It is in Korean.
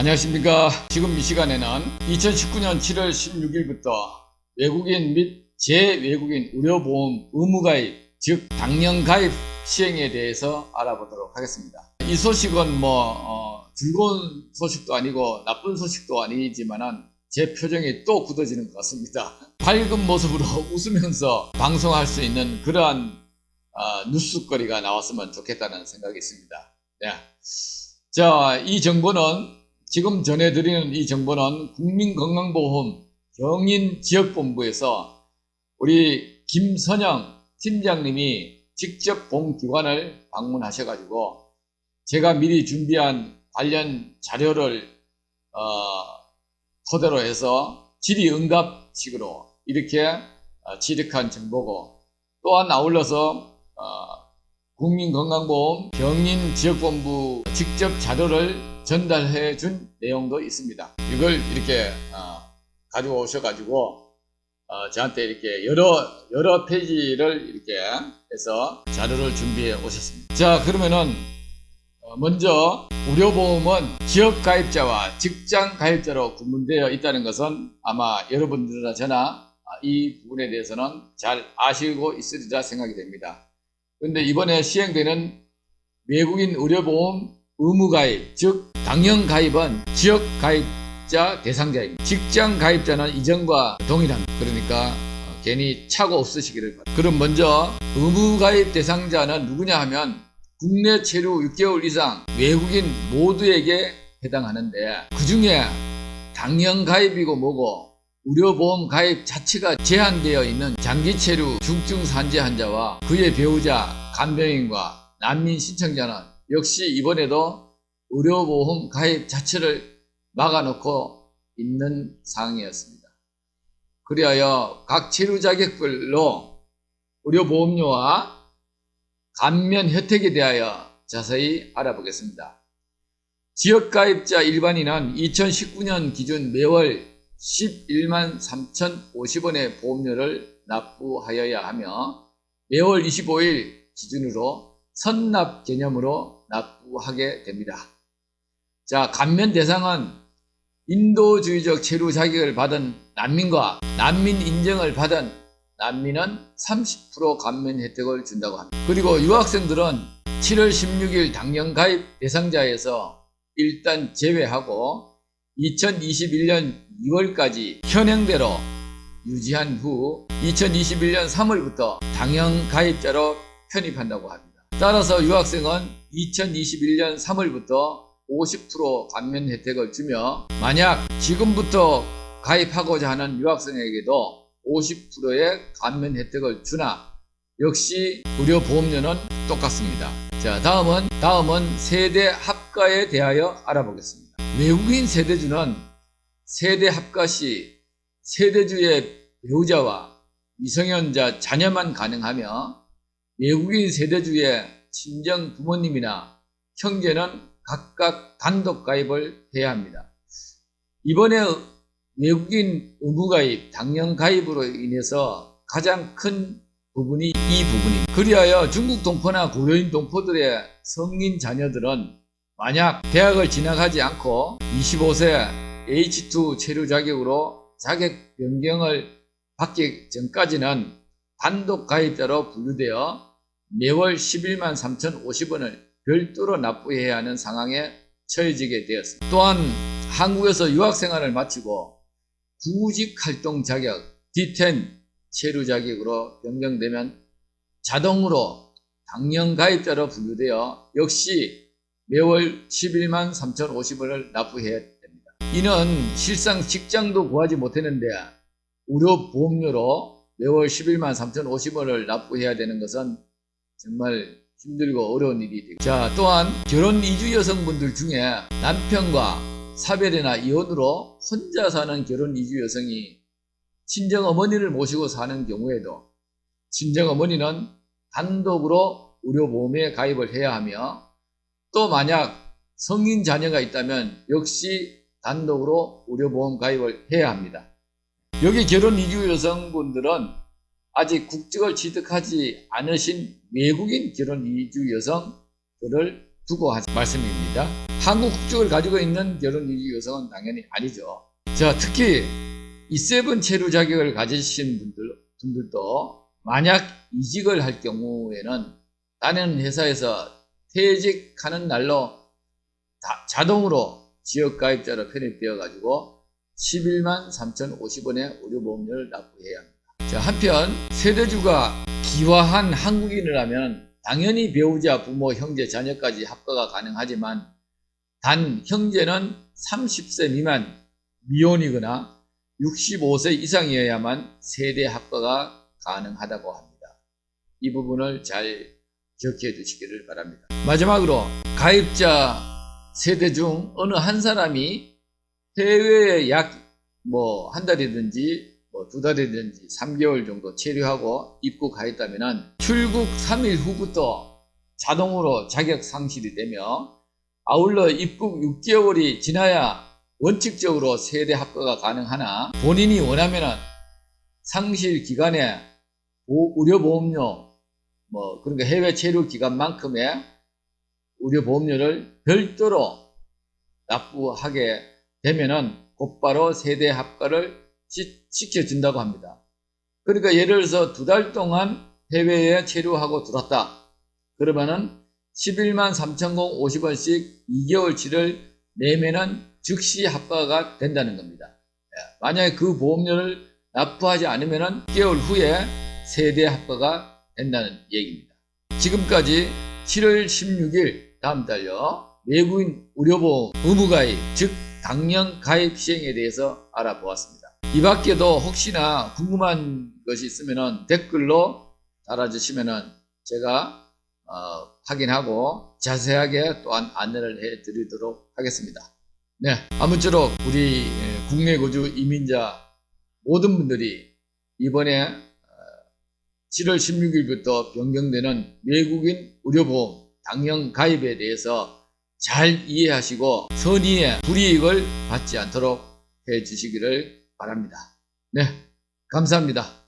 안녕하십니까. 지금 이 시간에는 2019년 7월 16일부터 외국인 및 재외국인 의료보험 의무가입, 즉 당연가입 시행에 대해서 알아보도록 하겠습니다. 이 소식은 뭐 어, 즐거운 소식도 아니고 나쁜 소식도 아니지만은 제 표정이 또 굳어지는 것 같습니다. 밝은 모습으로 웃으면서 방송할 수 있는 그러한 어, 뉴스거리가 나왔으면 좋겠다는 생각이 있습니다. 네. 자, 이 정보는 지금 전해드리는 이 정보는 국민건강보험 경인지역본부에서 우리 김선영 팀장님이 직접 본 기관을 방문하셔가지고 제가 미리 준비한 관련 자료를 어, 토대로 해서 질의응답식으로 이렇게 어, 취득한 정보고 또한 아울러서 어, 국민건강보험 경인지역본부 직접 자료를 전달해 준 내용도 있습니다. 이걸 이렇게 어, 가지고 오셔가지고 어, 저한테 이렇게 여러 여러 페이지를 이렇게 해서 자료를 준비해 오셨습니다. 자 그러면은 어, 먼저 의료보험은 지역 가입자와 직장 가입자로 구분되어 있다는 것은 아마 여러분들이나 저나 아, 이 부분에 대해서는 잘 아시고 있으리라 생각이 됩니다. 그런데 이번에 시행되는 외국인 의료보험 의무가입, 즉 당연 가입은 지역 가입자 대상자입니다. 직장 가입자는 이전과 동일합니다. 그러니까 어, 괜히 차고 없으시기를 바랍니다. 그럼 먼저 의무가입 대상자는 누구냐 하면 국내 체류 6개월 이상 외국인 모두에게 해당하는데 그 중에 당연 가입이고 뭐고 의료보험 가입 자체가 제한되어 있는 장기 체류 중증 산재 환자와 그의 배우자, 간병인과 난민 신청자는 역시 이번에도 의료보험 가입 자체를 막아놓고 있는 상황이었습니다. 그리하여 각 체류 자격별로 의료보험료와 감면 혜택에 대하여 자세히 알아보겠습니다. 지역가입자 일반인은 2019년 기준 매월 11만 3,050원의 보험료를 납부하여야 하며 매월 25일 기준으로 선납 개념으로 납부하게 됩니다. 자, 감면 대상은 인도주의적 체류 자격을 받은 난민과 난민 인정을 받은 난민은 30% 감면 혜택을 준다고 합니다. 그리고 유학생들은 7월 16일 당연 가입 대상자에서 일단 제외하고 2021년 2월까지 현행대로 유지한 후 2021년 3월부터 당연 가입자로 편입한다고 합니다. 따라서 유학생은 2021년 3월부터 50% 감면 혜택을 주며 만약 지금부터 가입하고자 하는 유학생에게도 50%의 감면 혜택을 주나 역시 의료보험료는 똑같습니다. 자, 다음은 다음은 세대 합가에 대하여 알아보겠습니다. 외국인 세대주는 세대 합가 시 세대주의 배우자와 미성년자 자녀만 가능하며 외국인 세대주의 친정 부모님이나 형제는 각각 단독 가입을 해야 합니다. 이번에 외국인 의무가입, 당연 가입으로 인해서 가장 큰 부분이 이 부분입니다. 그리하여 중국 동포나 고려인 동포들의 성인 자녀들은 만약 대학을 진학하지 않고 25세 H2 체류 자격으로 자격 변경을 받기 전까지는 단독 가입자로 분류되어 매월 11만 3,050원을 별도로 납부해야 하는 상황에 처해지게 되었습니다. 또한 한국에서 유학생활을 마치고 구직 활동 자격 D10 체류 자격으로 변경되면 자동으로 당연 가입자로 분류되어 역시 매월 11만 3,050원을 납부해야 됩니다. 이는 실상 직장도 구하지 못했는데 의료 보험료로 매월 11만 3,050원을 납부해야 되는 것은 정말 힘들고 어려운 일이 되고 자 또한 결혼 이주 여성분들 중에 남편과 사별이나 이혼으로 혼자 사는 결혼 이주 여성이 친정 어머니를 모시고 사는 경우에도 친정 어머니는 단독으로 의료보험에 가입을 해야 하며 또 만약 성인 자녀가 있다면 역시 단독으로 의료보험 가입을 해야 합니다. 여기 결혼 이주 여성분들은 아직 국적을 취득하지 않으신 외국인 결혼 이주 여성들을 두고 한 말씀입니다. 한국 국적을 가지고 있는 결혼유지 여성은 당연히 아니죠. 자, 특히 이 세븐 체류 자격을 가지신 분들, 분들도 만약 이직을 할 경우에는 다른 회사에서 퇴직하는 날로 다- 자동으로 지역가입자로 편입되어 가지고 11만 3,050원의 의료보험료를 납부해야 합니다. 자, 한편 세대주가 기화한 한국인이라면 당연히 배우자, 부모, 형제, 자녀까지 합가가 가능하지만 단 형제는 30세 미만 미혼이거나 65세 이상이어야만 세대 합가가 가능하다고 합니다. 이 부분을 잘 기억해 두시기를 바랍니다. 마지막으로 가입자 세대 중 어느 한 사람이 해외에 약 뭐 한 달이든지 뭐 두 달이든지 3개월 정도 체류하고 입국하였다면 출국 3일 후부터 자동으로 자격 상실이 되며 아울러 입국 6개월이 지나야 원칙적으로 세대 합가가 가능하나 본인이 원하면 상실 기간에 보- 의료보험료 뭐 그러니까 해외 체류 기간만큼의 의료보험료를 별도로 납부하게 되면은 곧바로 세대 합가를 시- 시켜준다고 합니다. 그러니까 예를 들어서 두 달 동안 해외에 체류하고 들었다. 그러면은 11만 3,050원씩 2개월치를 내면은 즉시 합가가 된다는 겁니다. 예, 만약에 그 보험료를 납부하지 않으면은 6개월 후에 세대 합가가 된다는 얘기입니다. 지금까지 7월 16일 다음 달요 외국인 의료보험 의무가입 즉 당연 가입 시행에 대해서 알아보았습니다. 이 밖에도 혹시나 궁금한 것이 있으면 댓글로 달아주시면 제가 어, 확인하고 자세하게 또한 안내를 해 드리도록 하겠습니다. 네, 아무쪼록 우리 에, 국내 거주 이민자 모든 분들이 이번에 어, 7월 16일부터 변경되는 외국인 의료보험 당연 가입에 대해서 잘 이해하시고 선의의 불이익을 받지 않도록 해 주시기를 바랍니다. 네, 감사합니다.